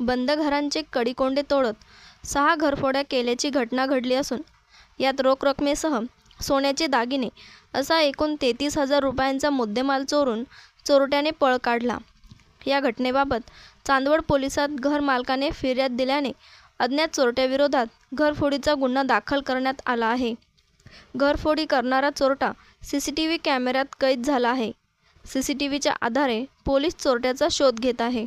बंद घरांचे कडीकोंडे तोडत सहा घरफोड्या केल्याची घटना घडली असून यात रोख रकमेसह सोन्याचे दागिने असा एकूण तेहतीस हजार रुपयांचा मुद्देमाल चोरून चोरट्याने पळ काढला. या घटनेबाबत चांदवड पोलिसात घर मालकाने फिर्याद दिल्याने अज्ञात चोरट्याविरोधात घरफोडीचा गुन्हा दाखल करण्यात आला आहे. घरफोडी करणारा चोरटा सी सी टी व्ही कॅमेऱ्यात कैद झाला आहे. सी सी टी व्हीच्या आधारे पोलीस चोरट्याचा शोध घेत आहे.